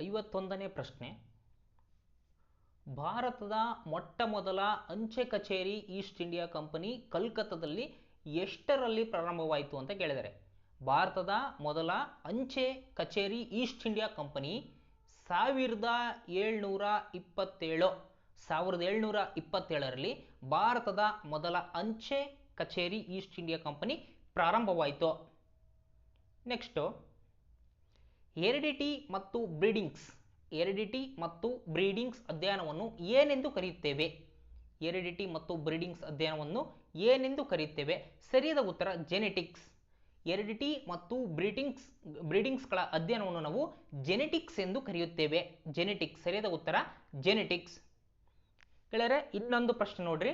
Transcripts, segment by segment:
ಐವತ್ತೊಂದನೇ ಪ್ರಶ್ನೆ. ಭಾರತದ ಮೊಟ್ಟ ಮೊದಲ ಅಂಚೆ ಕಚೇರಿ ಈಸ್ಟ್ ಇಂಡಿಯಾ ಕಂಪನಿ ಕಲ್ಕತ್ತಾದಲ್ಲಿ ಎಷ್ಟರಲ್ಲಿ ಪ್ರಾರಂಭವಾಯಿತು ಅಂತ ಕೇಳಿದರೆ, ಭಾರತದ ಮೊದಲ ಅಂಚೆ ಕಚೇರಿ ಈಸ್ಟ್ ಇಂಡಿಯಾ ಕಂಪನಿ ಸಾವಿರದ ಏಳ್ನೂರ ಇಪ್ಪತ್ತೇಳು, ಸಾವಿರದ ಏಳ್ನೂರ ಇಪ್ಪತ್ತೇಳರಲ್ಲಿ ಭಾರತದ ಮೊದಲ ಅಂಚೆ ಕಚೇರಿ ಈಸ್ಟ್ ಇಂಡಿಯಾ ಕಂಪನಿ ಪ್ರಾರಂಭವಾಯಿತು. ನೆಕ್ಸ್ಟು ಹೆರಿಡಿಟಿ ಮತ್ತು ಬ್ರೀಡಿಂಗ್ಸ್. ಹೆರಿಡಿಟಿ ಮತ್ತು ಬ್ರೀಡಿಂಗ್ಸ್ ಅಧ್ಯಯನವನ್ನು ಏನೆಂದು ಕರೆಯುತ್ತೇವೆ? ಹೆರಿಡಿಟಿ ಮತ್ತು ಬ್ರೀಡಿಂಗ್ಸ್ ಅಧ್ಯಯನವನ್ನು ಏನೆಂದು ಕರೆಯುತ್ತೇವೆ? ಸರಿಯಾದ ಉತ್ತರ ಜೆನೆಟಿಕ್ಸ್ ಹೆರಿಡಿಟಿ ಮತ್ತು ಬ್ರೀಡಿಂಗ್ಸ್, ಬ್ರೀಡಿಂಗ್ಸ್ಗಳ ಅಧ್ಯಯನವನ್ನು ನಾವು ಜೆನೆಟಿಕ್ಸ್ ಎಂದು ಕರೆಯುತ್ತೇವೆ. ಜೆನೆಟಿಕ್ಸ್ ಸರಿಯಾದ ಉತ್ತರ ಜೆನೆಟಿಕ್ಸ್ ಗೆಳೆಯರೆ, ಇನ್ನೊಂದು ಪ್ರಶ್ನೆ ನೋಡ್ರಿ.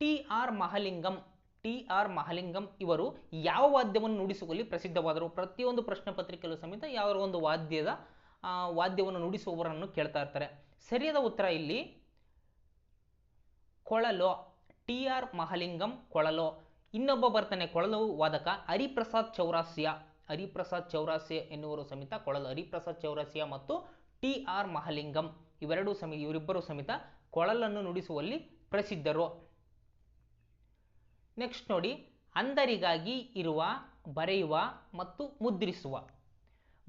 T R Mahalingam T R Mahalingam ಇವರು ಯಾವ ವಾದ್ಯವನ್ನು ನುಡಿಸುವಲ್ಲಿ ಪ್ರಸಿದ್ಧವಾದರು? ಪ್ರತಿಯೊಂದು ಪ್ರಶ್ನೆ ಪತ್ರಿಕೆಯಲ್ಲೂ ಸಮೇತ ಯಾವ ಒಂದು ವಾದ್ಯದ ವಾದ್ಯವನ್ನು ನುಡಿಸುವವರನ್ನು ಕೇಳ್ತಾ ಇರ್ತಾರೆ. ಸರಿಯಾದ ಉತ್ತರ ಇಲ್ಲಿ, ಕೊಳಲೋ, ಟಿ ಆರ್ ಮಹಲಿಂಗಂ ಕೊಳಲೋ. ಇನ್ನೊಬ್ಬ ಬರ್ತಾನೆ ಕೊಳಲು ವಾದಕ ಹರಿಪ್ರಸಾದ್ ಚೌರಾಸಿಯಾ. ಹರಿಪ್ರಸಾದ್ ಚೌರಾಸಿಯಾ ಎನ್ನುವರು ಸಮೇತ ಕೊಳಲು, ಹರಿಪ್ರಸಾದ್ ಚೌರಾಸಿಯಾ ಮತ್ತು ಟಿ ಆರ್ ಮಹಲಿಂಗಂ. ಇವೆರಡೂ ಸಮೇತ, ಇವರಿಬ್ಬರು ಸಮೇತ ಕೊಳಲನ್ನು ನುಡಿಸುವಲ್ಲಿ ಪ್ರಸಿದ್ಧರು. ನೆಕ್ಸ್ಟ್ ನೋಡಿ, ಅಂಧರಿಗಾಗಿ ಇರುವ, ಬರೆಯುವ ಮತ್ತು ಮುದ್ರಿಸುವ.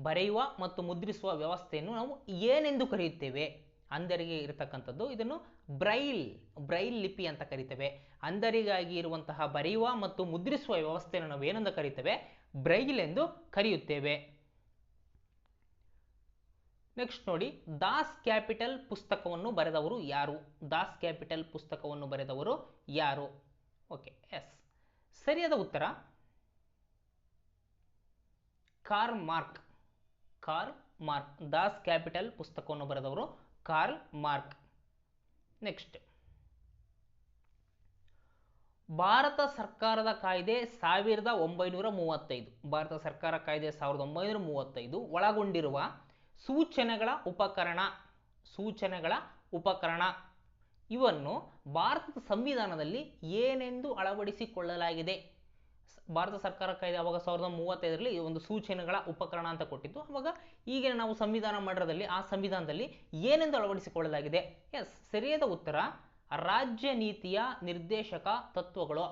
ಬರೆಯುವ ಮತ್ತು ಮುದ್ರಿಸುವ ವ್ಯವಸ್ಥೆಯನ್ನು ನಾವು ಏನೆಂದು ಕರೆಯುತ್ತೇವೆ? ಅಂಧರಿಗೆ ಇರತಕ್ಕಂಥದ್ದು ಇದನ್ನು ಬ್ರೈಲ್ ಬ್ರೈಲ್ ಲಿಪಿ ಅಂತ ಕರಿತೇವೆ. ಅಂಧರಿಗಾಗಿ ಇರುವಂತಹ ಬರೆಯುವ ಮತ್ತು ಮುದ್ರಿಸುವ ವ್ಯವಸ್ಥೆಯನ್ನು ನಾವು ಏನೆಂದು ಕರೀತೇವೆ? ಬ್ರೈಲ್ ಎಂದು ಕರೆಯುತ್ತೇವೆ. ನೆಕ್ಸ್ಟ್ ನೋಡಿ, ದಾಸ್ ಕ್ಯಾಪಿಟಲ್ ಪುಸ್ತಕವನ್ನು ಬರೆದವರು ಯಾರು? ದಾಸ್ ಕ್ಯಾಪಿಟಲ್ ಪುಸ್ತಕವನ್ನು ಬರೆದವರು ಯಾರು? ಓಕೆ ಎಸ್ ಸರಿಯಾದ ಉತ್ತರ. Karl Marx Karl Marx Das Kapital ಪುಸ್ತಕವನ್ನು ಬರೆದವರು ಕಾರ್ಲ್ ಮಾರ್ಕ್ ನೆಕ್ಸ್ಟ್ ಭಾರತ ಸರ್ಕಾರದ ಕಾಯ್ದೆ ಸಾವಿರದ ಒಂಬೈನೂರ ಮೂವತ್ತೈದು. ಭಾರತ ಸರ್ಕಾರ ಕಾಯ್ದೆ ಸಾವಿರದ ಒಂಬೈನೂರ ಮೂವತ್ತೈದು ಒಳಗೊಂಡಿರುವ ಸೂಚನೆಗಳ ಉಪಕರಣ ಸೂಚನೆಗಳ ಉಪಕರಣ. ಇವನ್ನು ಭಾರತದ ಸಂವಿಧಾನದಲ್ಲಿ ಏನೆಂದು ಅಳವಡಿಸಿಕೊಳ್ಳಲಾಗಿದೆ? ಭಾರತ ಸರ್ಕಾರ ಕಾಯ್ದೆ ಅವಾಗ ಸಾವಿರದ ಮೂವತ್ತೈದರಲ್ಲಿ ಒಂದು ಸೂಚನೆಗಳ ಉಪಕರಣ ಅಂತ ಕೊಟ್ಟಿದ್ದು ಅವಾಗ ಈಗಿನ ನಾವು ಸಂವಿಧಾನ ಮಂಡಲದಲ್ಲಿ, ಆ ಸಂವಿಧಾನದಲ್ಲಿ ಏನೆಂದು ಅಳವಡಿಸಿಕೊಳ್ಳಲಾಗಿದೆ? ಎಸ್, ಸರಿಯಾದ ಉತ್ತರ, ರಾಜ್ಯ ನೀತಿಯ ನಿರ್ದೇಶಕ ತತ್ವಗಳು.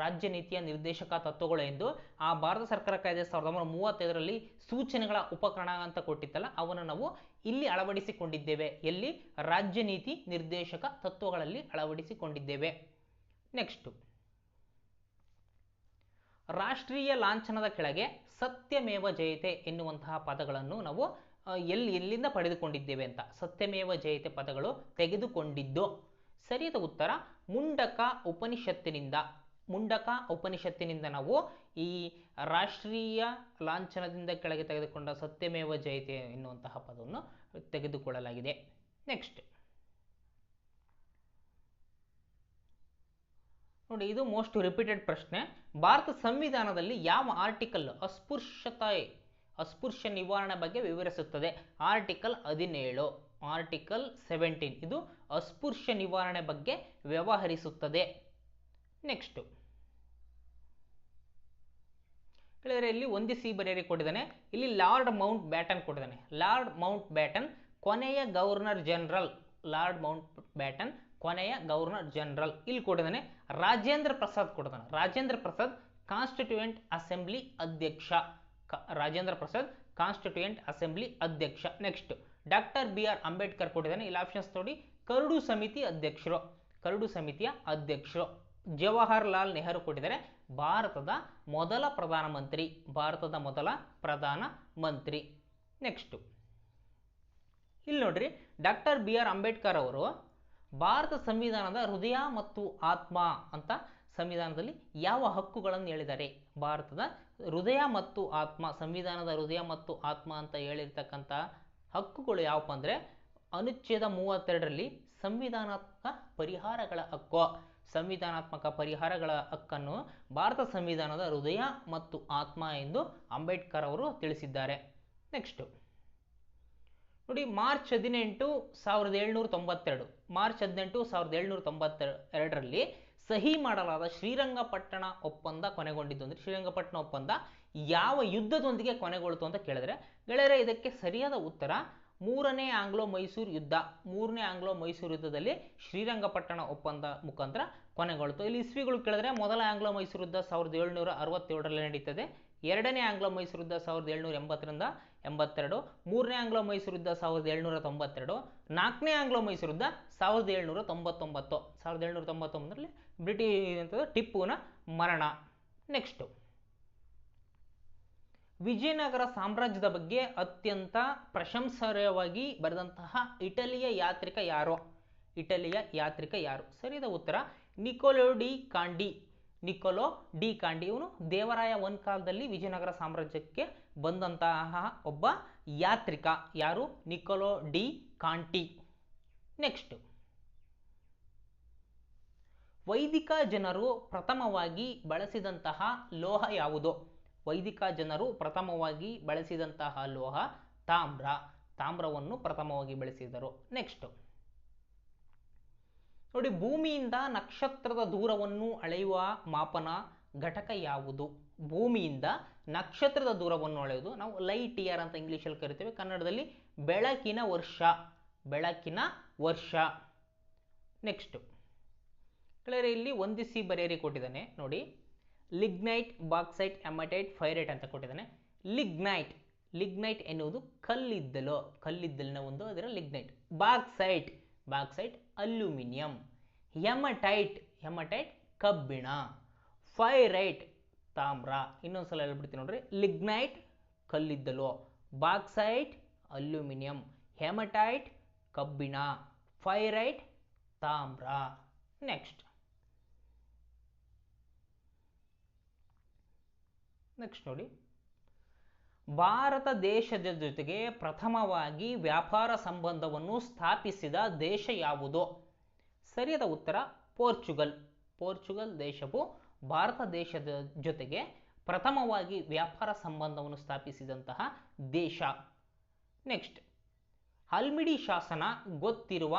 ರಾಜ್ಯ ನೀತಿಯ ನಿರ್ದೇಶಕ ತತ್ವಗಳು ಎಂದು ಆ ಭಾರತ ಸರ್ಕಾರ ಕಾಯ್ದೆ ಸಾವಿರದ ಒಂಬೈನೂರ ಮೂವತ್ತೈದರಲ್ಲಿ ಸೂಚನೆಗಳ ಉಪಕರಣ ಅಂತ ಕೊಟ್ಟಿತ್ತಲ್ಲ, ಅವನ್ನು ನಾವು ಇಲ್ಲಿ ಅಳವಡಿಸಿಕೊಂಡಿದ್ದೇವೆ. ಎಲ್ಲಿ? ರಾಜ್ಯ ನೀತಿ ನಿರ್ದೇಶಕ ತತ್ವಗಳಲ್ಲಿ ಅಳವಡಿಸಿಕೊಂಡಿದ್ದೇವೆ. ನೆಕ್ಸ್ಟು ರಾಷ್ಟ್ರೀಯ ಲಾಂಛನದ ಕೆಳಗೆ ಸತ್ಯಮೇವ ಜಯತೆ ಎನ್ನುವಂತಹ ಪದಗಳನ್ನು ನಾವು ಎಲ್ಲಿ, ಎಲ್ಲಿಂದ ಪಡೆದುಕೊಂಡಿದ್ದೇವೆ ಅಂತ. ಸತ್ಯಮೇವ ಜಯತೆ ಪದಗಳು ತೆಗೆದುಕೊಂಡಿದ್ದು. ಸರಿಯಾದ ಉತ್ತರ, ಮುಂಡಕ ಉಪನಿಷತ್ತಿನಿಂದ. ಮುಂಡಕ ಉಪನಿಷತ್ತಿನಿಂದ ನಾವು ಈ ರಾಷ್ಟ್ರೀಯ ಲಾಂಛನದಿಂದ ಕೆಳಗೆ ತೆಗೆದುಕೊಂಡ ಸತ್ಯಮೇವ ಜಯತೆ ಎನ್ನುವಂತಹ ಪದವನ್ನು ತೆಗೆದುಕೊಳ್ಳಲಾಗಿದೆ. ನೆಕ್ಸ್ಟ್ ನೋಡಿ, ಇದು ಮೋಸ್ಟ್ ರಿಪೀಟೆಡ್ ಪ್ರಶ್ನೆ. ಭಾರತ ಸಂವಿಧಾನದಲ್ಲಿ ಯಾವ ಆರ್ಟಿಕಲ್ ಅಸ್ಪೃಶ್ಯತೆ, ಅಸ್ಪೃಶ್ಯ ನಿವಾರಣೆ ಬಗ್ಗೆ ವಿವರಿಸುತ್ತದೆ? ಆರ್ಟಿಕಲ್ ಹದಿನೇಳು ಆರ್ಟಿಕಲ್ ಸೆವೆಂಟೀನ್ ಇದು ಅಸ್ಪೃಶ್ಯ ನಿವಾರಣೆ ಬಗ್ಗೆ ವ್ಯವಹರಿಸುತ್ತದೆ. ನೆಕ್ಸ್ಟು ಹೇಳಿದರೆ ಇಲ್ಲಿ ಹೊಂದಿಸಿ ಬರೆಯರಿ ಕೊಟ್ಟಿದ್ದಾನೆ. ಇಲ್ಲಿ ಲಾರ್ಡ್ ಮೌಂಟ್ ಬ್ಯಾಟನ್ ಕೊಟ್ಟಿದ್ದಾನೆ. ಲಾರ್ಡ್ ಮೌಂಟ್ ಬ್ಯಾಟನ್, ಕೊನೆಯ governor general. Lord Mountbatten, ಕೊನೆಯ ಗವರ್ನರ್ ಜನರಲ್. ಇಲ್ಲಿ ಕೊಟ್ಟಿದ್ದಾನೆ, ರಾಜೇಂದ್ರ ಪ್ರಸಾದ್ ಕೊಟ್ಟಿದ್ದಾನೆ. ರಾಜೇಂದ್ರ ಪ್ರಸಾದ್ ಕಾನ್ಸ್ಟಿಟ್ಯೂಯೆಂಟ್ ಅಸೆಂಬ್ಲಿ ಅಧ್ಯಕ್ಷ. ರಾಜೇಂದ್ರ ಪ್ರಸಾದ್ ಕಾನ್ಸ್ಟಿಟ್ಯೂಯೆಂಟ್ ಅಸೆಂಬ್ಲಿ ಅಧ್ಯಕ್ಷ. Next, doctor B R Ambedkar ಕೊಟ್ಟಿದ್ದಾನೆ. ಇಲ್ಲಿ ಆಪ್ಷನ್ಸ್ ನೋಡಿ, ಕರಡು ಸಮಿತಿ ಅಧ್ಯಕ್ಷರು. ಕರಡು ಸಮಿತಿಯ ಅಧ್ಯಕ್ಷರು. ಜವಾಹರ್ಲಾಲ್ ನೆಹರು ಕೊಟ್ಟಿದ್ದಾರೆ. ಭಾರತದ ಮೊದಲ ಪ್ರಧಾನಮಂತ್ರಿ ಭಾರತದ ಮೊದಲ ಪ್ರಧಾನ ಮಂತ್ರಿ. ನೆಕ್ಸ್ಟು ಇಲ್ಲಿ ನೋಡ್ರಿ, ಡಾಕ್ಟರ್ ಬಿ ಆರ್ ಅಂಬೇಡ್ಕರ್ ಅವರು ಭಾರತ ಸಂವಿಧಾನದ ಹೃದಯ ಮತ್ತು ಆತ್ಮ ಅಂತ ಸಂವಿಧಾನದಲ್ಲಿ ಯಾವ ಹಕ್ಕುಗಳನ್ನು ಹೇಳಿದ್ದಾರೆ? ಭಾರತದ ಹೃದಯ ಮತ್ತು ಆತ್ಮ, ಸಂವಿಧಾನದ ಹೃದಯ ಮತ್ತು ಆತ್ಮ ಅಂತ ಹೇಳಿರ್ತಕ್ಕಂಥ ಹಕ್ಕುಗಳು ಯಾವಪ್ಪ ಅಂದರೆ ಅನುಚ್ಛೇದ ಮೂವತ್ತೆರಡರಲ್ಲಿ ಸಂವಿಧಾನಾತ್ಮಕ ಪರಿಹಾರಗಳ ಹಕ್ಕು. ಸಂವಿಧಾನಾತ್ಮಕ ಪರಿಹಾರಗಳ ಹಕ್ಕನ್ನು ಭಾರತ ಸಂವಿಧಾನದ ಹೃದಯ ಮತ್ತು ಆತ್ಮ ಎಂದು ಅಂಬೇಡ್ಕರ್ ಅವರು ತಿಳಿಸಿದ್ದಾರೆ. ನೆಕ್ಸ್ಟು. ನೋಡಿ, ಮಾರ್ಚ್ ಹದಿನೆಂಟು ಸಾವಿರದ ಏಳ್ನೂರ ತೊಂಬತ್ತೆರಡು, ಮಾರ್ಚ್ ಹದಿನೆಂಟು ಸಾವಿರದ ಏಳ್ನೂರ ತೊಂಬತ್ತೆರಡರಲ್ಲಿ ಸಹಿ ಮಾಡಲಾದ ಶ್ರೀರಂಗಪಟ್ಟಣ ಒಪ್ಪಂದ ಕೊನೆಗೊಂಡಿದ್ದು ಅಂದರೆ ಶ್ರೀರಂಗಪಟ್ಟಣ ಒಪ್ಪಂದ ಯಾವ ಯುದ್ಧದೊಂದಿಗೆ ಕೊನೆಗೊಳ್ತು ಅಂತ ಕೇಳಿದ್ರೆ ಗೆಳೆಯರೆ, ಇದಕ್ಕೆ ಸರಿಯಾದ ಉತ್ತರ ಮೂರನೇ ಆಂಗ್ಲೋ ಮೈಸೂರು ಯುದ್ಧ. ಮೂರನೇ ಆಂಗ್ಲೋ ಮೈಸೂರು ಯುದ್ಧದಲ್ಲಿ ಶ್ರೀರಂಗಪಟ್ಟಣ ಒಪ್ಪಂದ ಮುಖಾಂತರ ಕೊನೆಗೊಳ್ತು. ಇಲ್ಲಿ ಇಸ್ವಿಗಳು ಕೇಳಿದ್ರೆ ಮೊದಲ ಆಂಗ್ಲೋ ಮೈಸೂರು ಯುದ್ಧ ಸಾವಿರದ ಏಳುನೂರ ಅರವತ್ತೇಳರಲ್ಲಿ ನಡೀತದೆ. ಎರಡನೇ ಆಂಗ್ಲೋ ಮೈಸೂರು ಯುದ್ಧ ಸಾವಿರದ ಏಳ್ನೂರ ಎಂಬತ್ತರಿಂದ ಎಂಬತ್ತೆರಡು. ಮೂರನೇ ಆಂಗ್ಲೋ ಮೈಸೂರು ಯುದ್ಧ ಸಾವಿರದ ಏಳ್ನೂರ ತೊಂಬತ್ತೆರಡು. ನಾಲ್ಕನೇ ಆಂಗ್ಲೋ ಮೈಸೂರು ಯುದ್ಧ ಸಾವಿರದ ಏಳ್ನೂರ ತೊಂಬತ್ತೊಂಬತ್ತು. ಸಾವಿರದ ಏಳ್ನೂರ ತೊಂಬತ್ತೊಂಬತ್ತರಲ್ಲಿ ಬ್ರಿಟಿ ಟಿಪ್ಪುವಿನ ಮರಣ. ನೆಕ್ಸ್ಟು. ವಿಜಯನಗರ ಸಾಮ್ರಾಜ್ಯದ ಬಗ್ಗೆ ಅತ್ಯಂತ ಪ್ರಶಂಸನೀಯವಾಗಿ ಬರೆದಂತಹ ಇಟಲಿಯ ಯಾತ್ರಿಕ ಯಾರು? ಇಟಲಿಯ ಯಾತ್ರಿಕ ಯಾರು? ಸರಿಯಾದ ಉತ್ತರ, Nicolo de Conti. Nicolo de Conti ಇವನು ದೇವರಾಯ ಒನ್ ಕಾಲದಲ್ಲಿ ವಿಜಯನಗರ ಸಾಮ್ರಾಜ್ಯಕ್ಕೆ ಬಂದಂತಹ ಒಬ್ಬ ಯಾತ್ರಿಕ. ಯಾರು? Niccolo de Conti. ನೆಕ್ಸ್ಟ್. ವೈದಿಕ ಜನರು ಪ್ರಥಮವಾಗಿ ಬಳಸಿದಂತಹ ಲೋಹ ಯಾವುದು? ವೈದಿಕ ಜನರು ಪ್ರಥಮವಾಗಿ ಬಳಸಿದಂತಹ ಲೋಹ ತಾಮ್ರ. ತಾಮ್ರವನ್ನು ಪ್ರಥಮವಾಗಿ ಬಳಸಿದರು. ನೆಕ್ಸ್ಟ್ ನೋಡಿ, ಭೂಮಿಯಿಂದ ನಕ್ಷತ್ರದ ದೂರವನ್ನು ಅಳೆಯುವ ಮಾಪನ ಘಟಕ ಯಾವುದು? ಭೂಮಿಯಿಂದ ನಕ್ಷತ್ರದ ದೂರವನ್ನು ಅಳೆಯುವುದು. ನಾವು ಲೈಟ್ ಇಯರ್ ಅಂತ ಇಂಗ್ಲೀಷಲ್ಲಿ ಕರಿತೇವೆ. ಕನ್ನಡದಲ್ಲಿ ಬೆಳಕಿನ ವರ್ಷ. ಬೆಳಕಿನ ವರ್ಷ. ನೆಕ್ಸ್ಟ್ ಇಲ್ಲಿ ಒಂದಿಸಿ ಬರೆಯರಿ ಕೊಟ್ಟಿದ್ದಾನೆ. ನೋಡಿ ಲಿಗ್ನೈಟ್, ಬಾಕ್ಸೈಟ್ ಎಮಟೈಟ್ ಫೈರೈಟ್ ಅಂತ ಕೊಟ್ಟಿದ್ದಾನೆ. ಲಿಗ್ನೈಟ್ ಲಿಗ್ನೈಟ್ ಎನ್ನುವುದು ಕಲ್ಲಿದ್ದಲು, ಕಲ್ಲಿದ್ದಲಿನ ಒಂದು ಅದರ lignite. Bauxite bauxite aluminium. Hematite hematite ಕಬ್ಬಿಣ. ಫೈರೈಟ್, ತಾಮ್ರ. ಇನ್ನೊಂದ್ಸಲ ಹೇಳ್ಬಿಡ್ತೀನಿ ನೋಡ್ರಿ. ಲಿಗ್ನೈಟ್ ಕಲ್ಲಿದ್ದಲು. Bauxite aluminium. ಹೆಮಟೈಟ್ ಕಬ್ಬಿಣ. ಫೈರೈಟ್ ತಾಮ್ರ. ನೆಕ್ಸ್ಟ್. ನೆಕ್ಸ್ಟ್ ನೋಡಿ. ಭಾರತ ದೇಶದ ಜೊತೆಗೆ ಪ್ರಥಮವಾಗಿ ವ್ಯಾಪಾರ ಸಂಬಂಧವನ್ನು ಸ್ಥಾಪಿಸಿದ ದೇಶ ಯಾವುದು? ಸರಿಯಾದ ಉತ್ತರ, ಪೋರ್ಚುಗಲ್. ಪೋರ್ಚುಗಲ್ ದೇಶವು ಭಾರತ ದೇಶದ ಜೊತೆಗೆ ಪ್ರಥಮವಾಗಿ ವ್ಯಾಪಾರ ಸಂಬಂಧವನ್ನು ಸ್ಥಾಪಿಸಿದಂತಹ ದೇಶ. ನೆಕ್ಸ್ಟ್ ಹಲ್ಮಿಡಿ ಶಾಸನ ಗೊತ್ತಿರುವ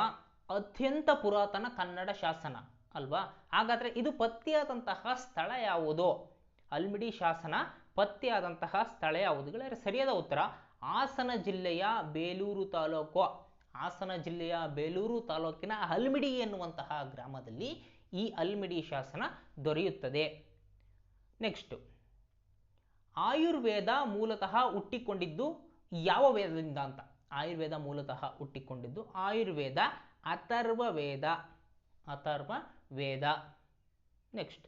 ಅತ್ಯಂತ ಪುರಾತನ ಕನ್ನಡ ಶಾಸನ ಅಲ್ವಾ? ಹಾಗಾದರೆ ಇದು ಪತ್ತೆಯಾದಂತಹ ಸ್ಥಳ ಯಾವುದು? ಹಲ್ಮಿಡಿ ಶಾಸನ ಪತ್ತೆಯಾದಂತಹ ಸ್ಥಳ ಯಾವುದುಗಳೇ ಸರಿಯಾದ ಉತ್ತರ, ಹಾಸನ ಜಿಲ್ಲೆಯ ಬೇಲೂರು ತಾಲೂಕು. ಹಾಸನ ಜಿಲ್ಲೆಯ ಬೇಲೂರು ತಾಲೂಕಿನ ಅಲ್ಮಿಡಿ ಎನ್ನುವಂತಹ ಗ್ರಾಮದಲ್ಲಿ ಈ ಅಲ್ಮಿಡಿ ಶಾಸನ ದೊರೆಯುತ್ತದೆ. ನೆಕ್ಸ್ಟ್, ಆಯುರ್ವೇದ ಮೂಲತಃ ಹುಟ್ಟಿಕೊಂಡಿದ್ದು ಯಾವ ವೇದದಿಂದ ಅಂತ? ಆಯುರ್ವೇದ ಮೂಲತಃ ಹುಟ್ಟಿಕೊಂಡಿದ್ದು ಆಯುರ್ವೇದ ಅಥರ್ವ ವೇದ ಅಥರ್ವ ವೇದ ನೆಕ್ಸ್ಟ್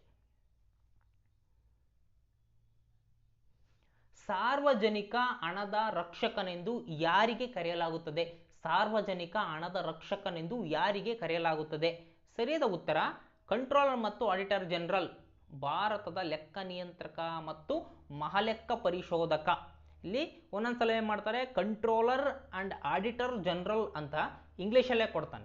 ಸಾರ್ವಜನಿಕ ಹಣದ ರಕ್ಷಕನೆಂದು ಯಾರಿಗೆ ಕರೆಯಲಾಗುತ್ತದೆ? ಸಾರ್ವಜನಿಕ ಹಣದ ರಕ್ಷಕನೆಂದು ಯಾರಿಗೆ ಕರೆಯಲಾಗುತ್ತದೆ? ಸರಿಯಾದ ಉತ್ತರ, ಕಂಟ್ರೋಲರ್ ಮತ್ತು ಆಡಿಟರ್ ಜನರಲ್, ಭಾರತದ ಲೆಕ್ಕ ನಿಯಂತ್ರಕ ಮತ್ತು ಮಹಾಲೆಕ್ಕ ಪರಿಶೋಧಕ. ಇಲ್ಲಿ ಒಂದೊಂದ್ಸಲ ಏನು ಮಾಡ್ತಾರೆ? ಕಂಟ್ರೋಲರ್ ಆ್ಯಂಡ್ ಆಡಿಟರ್ ಜನರಲ್ ಅಂತ ಇಂಗ್ಲೀಷಲ್ಲೇ ಕೊಡ್ತಾನೆ.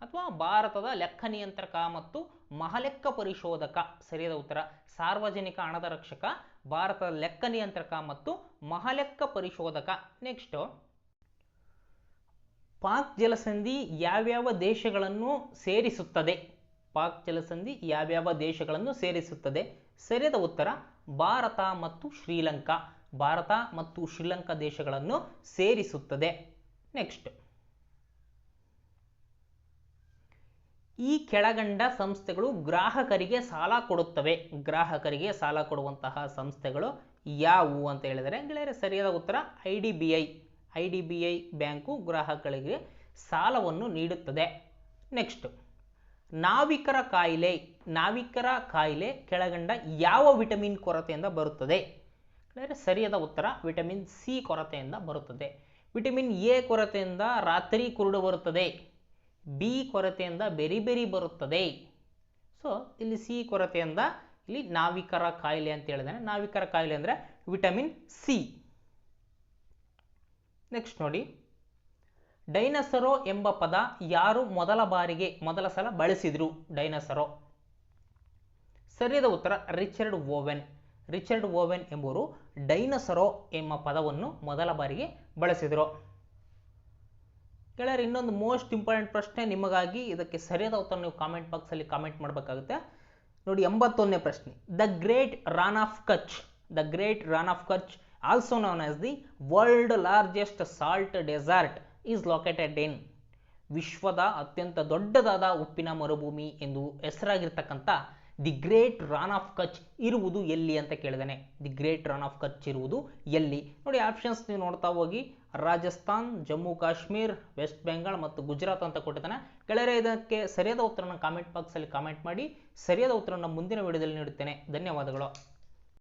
ಅಥವಾ ಭಾರತದ ಲೆಕ್ಕ ನಿಯಂತ್ರಕ ಮತ್ತು ಮಹಾಲೆಕ್ಕ ಪರಿಶೋಧಕ. ಸರಿಯಾದ ಉತ್ತರ, ಸಾರ್ವಜನಿಕ ಹಣದ ರಕ್ಷಕ ಭಾರತದ ಲೆಕ್ಕ ನಿಯಂತ್ರಕ ಮತ್ತು ಮಹಾಲೆಕ್ಕ ಪರಿಶೋಧಕ. ನೆಕ್ಸ್ಟು ಪಾಕ್ ಜಲಸಂಧಿ ಯಾವ್ಯಾವ ದೇಶಗಳನ್ನು ಸೇರಿಸುತ್ತದೆ? ಪಾಕ್ ಜಲಸಂಧಿ ಯಾವ್ಯಾವ ದೇಶಗಳನ್ನು ಸೇರಿಸುತ್ತದೆ? ಸರಿಯಾದ ಉತ್ತರ, ಭಾರತ ಮತ್ತು ಶ್ರೀಲಂಕಾ. ಭಾರತ ಮತ್ತು ಶ್ರೀಲಂಕಾ ದೇಶಗಳನ್ನು ಸೇರಿಸುತ್ತದೆ. ನೆಕ್ಸ್ಟ್ ಈ ಕೆಳಗಂಡ ಸಂಸ್ಥೆಗಳು ಗ್ರಾಹಕರಿಗೆ ಸಾಲ ಕೊಡುತ್ತವೆ. ಗ್ರಾಹಕರಿಗೆ ಸಾಲ ಕೊಡುವಂತಹ ಸಂಸ್ಥೆಗಳು ಯಾವುವು ಅಂತ ಹೇಳಿದರೆ, ಗೆಳೆಯರೆ ಸರಿಯಾದ ಉತ್ತರ I D B I. I D B I bank ಗ್ರಾಹಕರಿಗೆ ಸಾಲವನ್ನು ನೀಡುತ್ತದೆ. ನೆಕ್ಸ್ಟ್, ನಾವಿಕರ ಕಾಯಿಲೆ ನಾವಿಕರ ಕಾಯಿಲೆ ಕೆಳಗಂಡ ಯಾವ ವಿಟಮಿನ್ ಕೊರತೆಯಿಂದ ಬರುತ್ತದೆ? ಸರಿಯಾದ ಉತ್ತರ ವಿಟಮಿನ್ ಸಿ ಕೊರತೆಯಿಂದ ಬರುತ್ತದೆ. ವಿಟಮಿನ್ ಎ ಕೊರತೆಯಿಂದ ರಾತ್ರಿ ಕುರುಡು ಬರುತ್ತದೆ. ಬಿ ಕೊರತೆಯಿಂದ ಬೆರಿ ಬೆರಿ ಬರುತ್ತದೆ. ಸೊ ಇಲ್ಲಿ ಸಿ ಕೊರತೆಯಿಂದ, ಇಲ್ಲಿ ನಾವಿಕರ ಕಾಯಿಲೆ ಅಂತ ಹೇಳಿದಾನೆ. ನಾವಿಕರ ಕಾಯಿಲೆ ಅಂದರೆ ವಿಟಮಿನ್ ಸಿ. ನೆಕ್ಸ್ಟ್ ನೋಡಿ. ಡೈನಸರೋ ಎಂಬ ಪದ ಯಾರು ಮೊದಲ ಬಾರಿಗೆ, ಮೊದಲ ಸಲ ಬಳಸಿದ್ರು? ಡೈನಸರೋ. ಸರಿಯಾದ ಉತ್ತರ, ರಿಚರ್ಡ್ ಓವೆನ್ ರಿಚರ್ಡ್ ಓವೆನ್ ಎಂಬುವರು ಡೈನಸರೋ ಎಂಬ ಪದವನ್ನು ಮೊದಲ ಬಾರಿಗೆ ಬಳಸಿದರು. ಗೆಳೆಯರು, ಇನ್ನೊಂದು ಮೋಸ್ಟ್ ಇಂಪಾರ್ಟೆಂಟ್ ಪ್ರಶ್ನೆ ನಿಮಗಾಗಿ. ಇದಕ್ಕೆ ಸರಿಯಾದ ಉತ್ತರ ನೀವು ಕಾಮೆಂಟ್ ಬಾಕ್ಸಲ್ಲಿ ಕಾಮೆಂಟ್ ಮಾಡಬೇಕಾಗುತ್ತೆ. ನೋಡಿ, ಎಂಬತ್ತೊಂದನೇ ಪ್ರಶ್ನೆ. The great Rann of Kutch the great Rann of Kutch also known as the world largest salt desert is located in ವಿಶ್ವದ ಅತ್ಯಂತ ದೊಡ್ಡದಾದ ಉಪ್ಪಿನ ಮರುಭೂಮಿ ಎಂದು ಹೆಸರಾಗಿರ್ತಕ್ಕಂಥ the great Rann of Kutch ಇರುವುದು ಎಲ್ಲಿ ಅಂತ ಕೇಳಿದಾನೆ the great Rann of Kutch ಇರುವುದು ಎಲ್ಲಿ? ನೋಡಿ ಆಪ್ಷನ್ಸ್ ನೀವು ನೋಡ್ತಾ ಹೋಗಿ. ರಾಜಸ್ಥಾನ್, ಜಮ್ಮು, ಕಾಶ್ಮೀರ್, ವೆಸ್ಟ್ ಬೆಂಗಾಲ್ ಮತ್ತು ಗುಜರಾತ್ ಅಂತ ಕೊಟ್ಟಿದ್ದಾನೆ. ಕೆಳಗಡೆ ಇದಕ್ಕೆ ಸರಿಯಾದ ಉತ್ತರನ ಕಾಮೆಂಟ್ ಬಾಕ್ಸಲ್ಲಿ ಕಾಮೆಂಟ್ ಮಾಡಿ, ಸರಿಯಾದ ಉತ್ತರನ ಮುಂದಿನ ವಿಡಿಯೋದಲ್ಲಿ ನೀಡುತ್ತೇನೆ. ಧನ್ಯವಾದಗಳು.